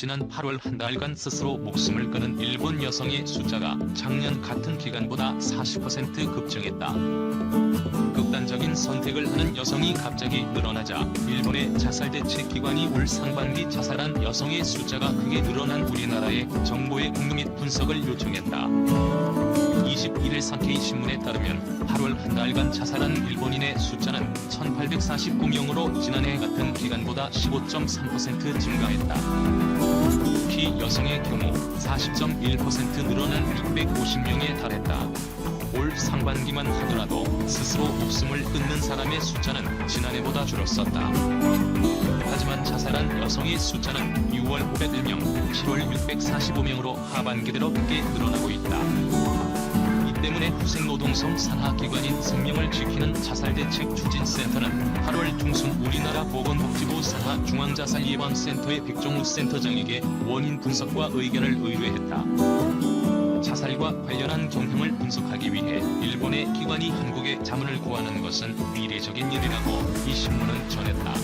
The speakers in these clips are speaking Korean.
지난 8월 한 달간 스스로 목숨을 끊은 일본 여성의 숫자가 작년 같은 기간보다 40% 급증했다. 극단적인 선택을 하는 여성이 갑자기 늘어나자 일본의 자살 대책 기관이 올 상반기 자살한 여성의 숫자가 크게 늘어난 우리나라에 정보의 공유 및 분석을 요청했다. 21일 사케이 신문에 따르면 8월 한 달간 자살한 일본인의 숫자는 1849명으로 지난해 같은 기간보다 15.3% 증가했다. 특히 여성의 경우 40.1% 늘어난 650명에 달했다. 올 상반기만 하더라도 스스로 목숨을 끊는 사람의 숫자는 지난해보다 줄었었다. 하지만 자살한 여성의 숫자는 6월 501명, 7월 645명으로 하반기 대로 크게 늘어나고 있다. 이 때문에 후생노동성 산하기관인 생명을 지키는 자살대책 추진센터는 8월 중순 우리나라 보건복지부 산하 중앙자살예방센터의 백종우 센터장에게 원인 분석과 의견을 의뢰했다. 자살과 관련한 경향을 분석하기 위해 일본의 기관이 한국에 자문을 구하는 것은 미래적인 일이라고 이 신문은 전했다.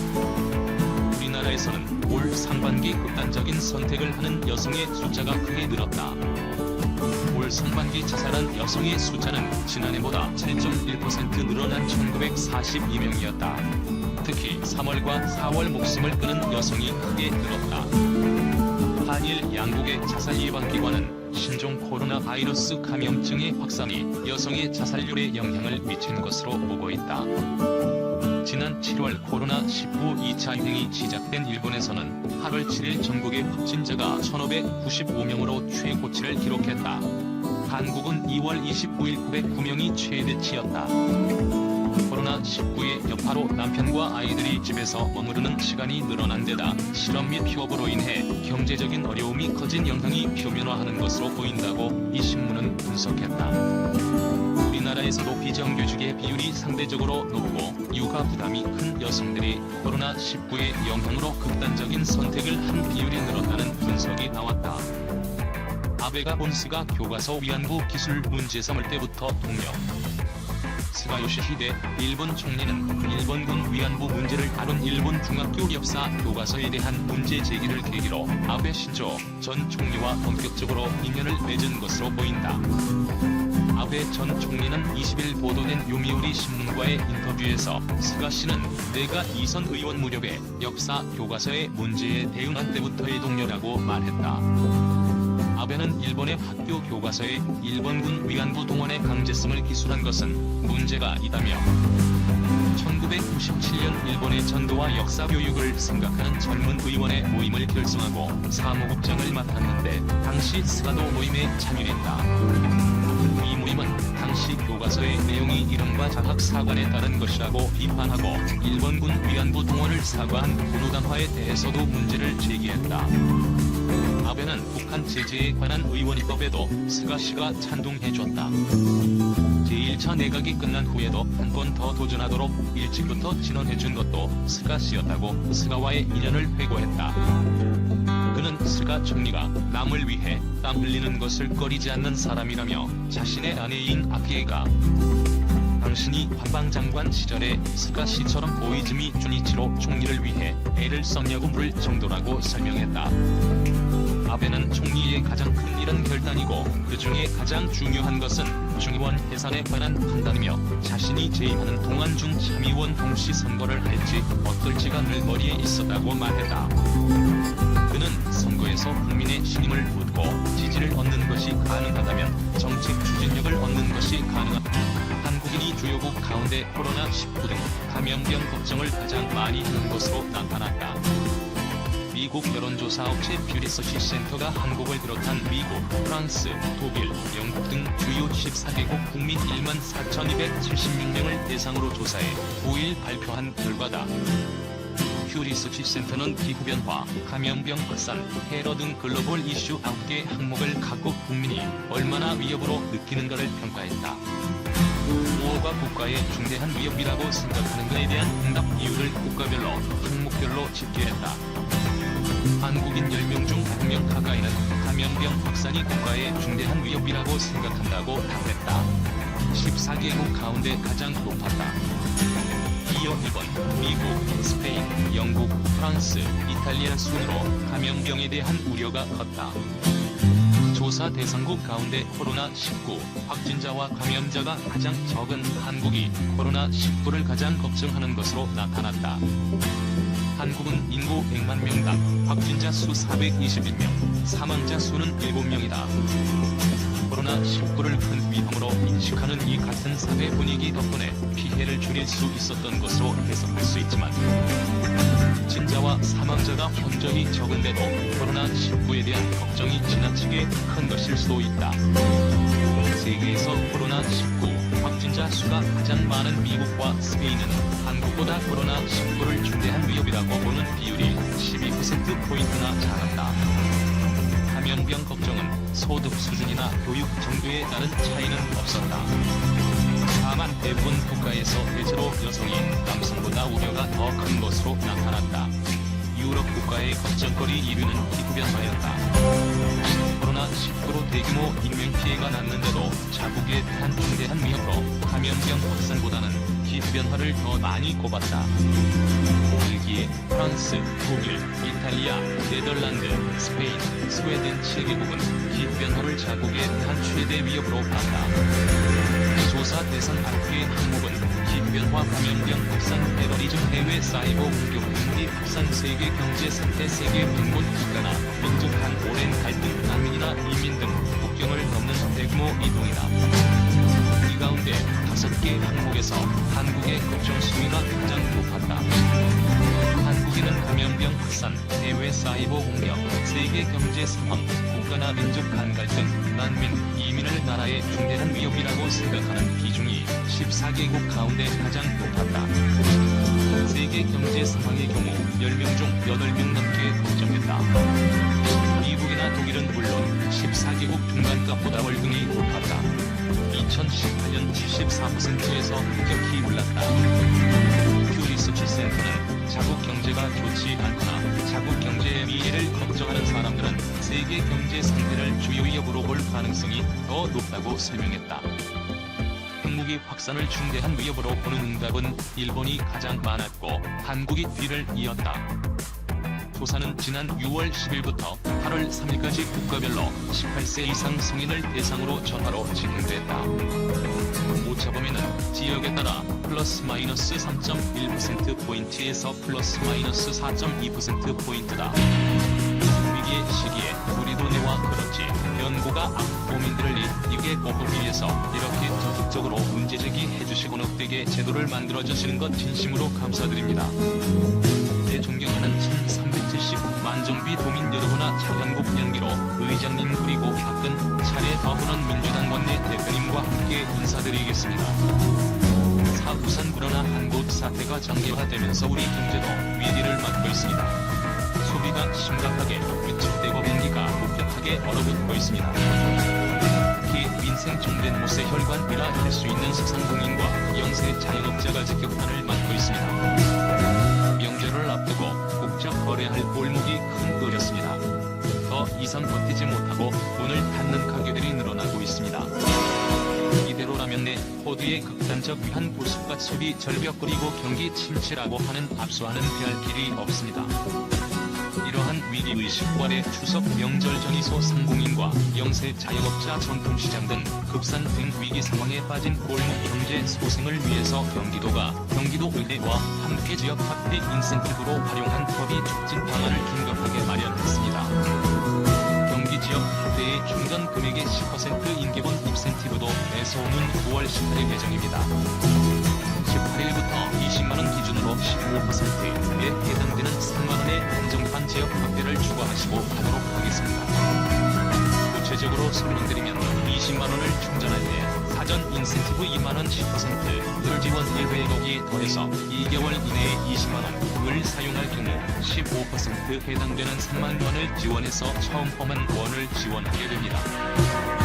우리나라에서는 올 상반기 극단적인 선택을 하는 여성의 숫자가 크게 늘었다. 올 상반기 자살한 여성의 숫자는 지난해보다 7.1% 늘어난 1942명이었다. 특히 3월과 4월 목숨을 끊은 여성이 크게 늘었다. 한일 양국의 자살 예방 기관은 신종 코로나 바이러스 감염증의 확산이 여성의 자살률에 영향을 미친 것으로 보고 있다. 지난 7월 코로나 19 2차 유행이 시작된 일본에서는 8월 7일 전국의 확진자가 1,595명으로 최고치를 기록했다. 한국은 2월 29일 909명이 최대치였다. 코로나19의 여파로 남편과 아이들이 집에서 머무르는 시간이 늘어난 데다 실업 및 휴업으로 인해 경제적인 어려움이 커진 영향이 표면화하는 것으로 보인다고 이 신문은 분석했다. 우리나라에서도 비정규직의 비율이 상대적으로 높고 육아 부담이 큰 여성들이 코로나19의 영향으로 극단적인 선택을 한 비율이 늘었다는 분석이 나왔다. 아베가 본스가 교과서 위안부 기술 문제 삼을 때부터 동료. 스가 요시히데 일본 총리는 일본군 위안부 문제를 다룬 일본 중학교 역사 교과서에 대한 문제 제기를 계기로 아베 신조 전 총리와 본격적으로 인연을 맺은 것으로 보인다. 아베 전 총리는 20일 보도된 요미우리 신문과의 인터뷰에서 스가 씨는 내가 이선 의원 무렵에 역사 교과서의 문제에 대응한 때부터의 동료라고 말했다. 아베는 일본의 학교 교과서에 일본군 위안부 동원의 강제성을 기술한 것은 문제가 있다며 1997년 일본의 전도와 역사 교육을 생각하는 젊은 의원의 모임을 결성하고 사무국장을 맡았는데 당시 스가도 모임에 참여했다. 이 모임은 당시 교과서의 내용이 이른바 자학 사관에 따른 것이라고 비판하고 일본군 위안부 동원을 사과한 군우단화에 대해서도 문제를 제기했다. 아베는 북한 제재에 관한 의원 입법에도 스가 씨가 찬동해줬다. 제1차 내각이 끝난 후에도 한 번 더 도전하도록 일찍부터 진언해준 것도 스가 씨였다고 스가와의 인연을 회고했다. 그는 스가 총리가 남을 위해 땀 흘리는 것을 꺼리지 않는 사람이라며 자신의 아내인 아키에가 당신이 관방장관 시절에 스가 씨처럼 오이즈미 주니치로 총리를 위해 애를 썼냐고 물을 정도라고 설명했다. 아베는 총리의 가장 큰 일은 결단이고 그 중에 가장 중요한 것은 중의원 해산에 관한 판단이며 자신이 재임하는 동안 중 참의원 동시 선거를 할지 어떨지가 늘 머리에 있었다고 말했다. 그는 선거에서 국민의 신임을 얻고 지지를 얻는 것이 가능하다면 정책 추진력을 얻는 것이 가능하다. 한국인이 주요국 가운데 코로나19 등 감염병 걱정을 가장 많이 하는 것으로 나타났다. 미국 여론조사 업체 뷰리서치 센터가 한국을 비롯한 미국, 프랑스, 독일, 영국 등 주요 14개국 국민 1만 4,276명을 대상으로 조사해 5일 발표한 결과다. 퓨리서치 센터는 기후변화, 감염병 확산, 테러 등 글로벌 이슈 9개 항목을 각국 국민이 얼마나 위협으로 느끼는가를 평가했다. 무엇가 국가의 중대한 위협이라고 생각하는가에 대한 응답 이유를 국가별로, 항목별로 집계했다. 한국인 10명 중 9명 가까이는 감염병 확산이 국가의 중대한 위협이라고 생각한다고 답했다. 14개국 가운데 가장 높았다. 심지어 일본, 미국, 스페인, 영국, 프랑스, 이탈리아 순으로 감염병에 대한 우려가 컸다. 조사 대상국 가운데 코로나19 확진자와 감염자가 가장 적은 한국이 코로나19를 가장 걱정하는 것으로 나타났다. 한국은 인구 100만 명당 확진자 수 421명, 사망자 수는 7명이다. 코로나19를 큰 위험으로 인식하는 이 같은 사회 분위기 덕분에 피해를 줄일 수 있었던 것으로 해석할 수 있지만 진자와 사망자가 현저히 적은데도 코로나19에 대한 걱정이 지나치게 큰 것일 수도 있다. 세계에서 코로나19 확진자 수가 가장 많은 미국과 스페인은 한국보다 코로나19를 중대한 위협이라고 보는 비율이 12%포인트나 작았다. 감염병 걱정은 소득 수준이나 교육 정도에 따른 차이는 없었다. 다만 대부분 국가에서 대체로 여성이 남성보다 우려가 더 큰 것으로 나타났다. 유럽 국가의 걱정거리 1위는 기후변화였다. 코로나19로 대규모 인명피해가 났는데도 자국에 대한 중대한 위협으로 감염병 확산보다는 기후변화를 더 많이 꼽았다. 벨기에, 프랑스, 독일, 이탈리아, 네덜란드, 스페인, 스웨덴 7개국은 기후변화를 자국에 대한 최대 위협으로 봤다. 조사 대상 아프리의 항목은 기후변화 감염병 확산 테러리즘 해외 사이버 공격 핵무기 확산 세계 경제 상태 세계 빈곤 국가나 민족간 오랜 갈등 난민이나 이민 등 국경을 넘는 대규모 이동이다. 이 가운데 다섯 개 항목에서 한국의 걱정 수위가 가장 높았다. 한국인은 감염병 확산, 해외 사이버 공격, 세계 경제 상황, 국가나 민족 간 갈등, 난민, 이민을 나라의 중대한 위협이라고 생각하는 비중이 14개국 가운데 가장 높았다. 세계 경제 상황의 경우 10명 중 8명 넘게 걱정했다. 미국이나 독일은 물론 14개국 중간값보다 월등히 높았다. 2018년 74%에서 급격히 올랐다. 퓨 리서치 센터는 자국 경제가 좋지 않거나 자국 경제의 미래를 걱정하는 사람들은 세계 경제 상태를 주요 위협으로 볼 가능성이 더 높다고 설명했다. 핵무기 확산을 중대한 위협으로 보는 응답은 일본이 가장 많았고 한국이 뒤를 이었다. 조사는 지난 6월 10일부터 8월 3일까지 국가별로 18세 이상 성인을 대상으로 전화로 진행됐다. 오차 범위는 지역에 따라 플러스 마이너스 3.1%포인트에서 플러스 마이너스 4.2%포인트다. 위기의 시기에 우리도 내와 그렇지 연고가 악 고민들을 이기게 보호를 위해서 이렇게 적극적으로 문제제기 해 주시고 넉되게 제도를 만들어주시는 것 진심으로 감사드립니다. 대존경하는 1370만 정비 도민 여러분아 차현국 연기로 의장님 그리고 박근 차례 더불은 민주당 원내 대표님과 함께 인사드리겠습니다. 사부산 불어나 한국 사태가 장기화되면서 우리 경제도 위기를 맞고 있습니다. 소비가 심각하게 급격하게 얼어붙고 있습니다. 특히 민생 정된 못의 혈관이라 할 수 있는 소상공인과 영세 자영업자가 직격탄을 맞고 있습니다. 명절을 앞두고 국적 거래할 골목이 큰 어렵습니다. 더 이상 버티지 못하고 문을 닫는 가게들이 늘어나고 있습니다. 이대로라면 내 호두의 극단적 위한 보수가 소비 절벽 그리고 경기 침체라고 하는 압수하는 피할 길이 없습니다. 이러한 위기의식과의 추석 명절 전이소 상공인과 영세 자영업자 전통시장 등 급산된 위기 상황에 빠진 골목 경제 소생을 위해서 경기도가 경기도 의회와 함께 지역 확대 인센티브로 활용한 법이 촉진 방안을 긴급하게 마련했습니다. 경기 지역 확대의 중간 금액의 10% 인기본 인센티브도 내서오는 9월 18일 예정입니다. 18일부터 20만원 기준으로 15%에 해당되는 3만원의 한정판 지역 확대를 추가하시고 하도록 하겠습니다. 구체적으로 설명드리면 20만원을 충전할 때 사전 인센티브 2만원 10%을 지원 1회액이 더해서 2개월 이내에 20만원을 사용할 경우 15% 해당되는 3만원을 지원해서 처음 험한 원을 지원하게 됩니다.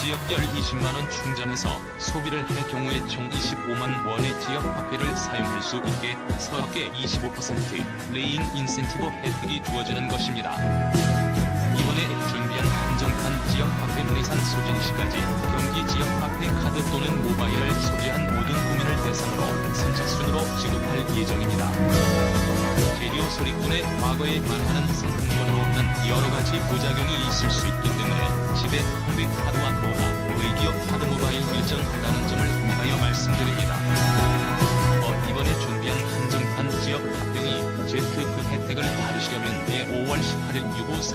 지역별 20만원 충전해서 소비를 할 경우에 총 25만 원의 지역 화폐를 사용할 수 있게 서럽게 25% 레인 인센티브 혜택이 주어지는 것입니다. 이번에 준비한 한정판 지역 화폐 내산 소진 시까지 경기 지역 화폐 카드 또는 모바일을 소지한 모든 국민을 대상으로 선착순으로 지급할 예정입니다. 재료 소리꾼의 과거에 말하는 상품번호는 여러 가지 부작용이 있을 수 있기 때문에 집에 컴백 카드와 모바, 의기업 카드 모바일 결정하다는 점을 위하여 말씀드립니다. 어, 이번에 준비한 한정판 지역 합병이 제트그 혜택을 받으시려면 매 5월 18일 유보 사용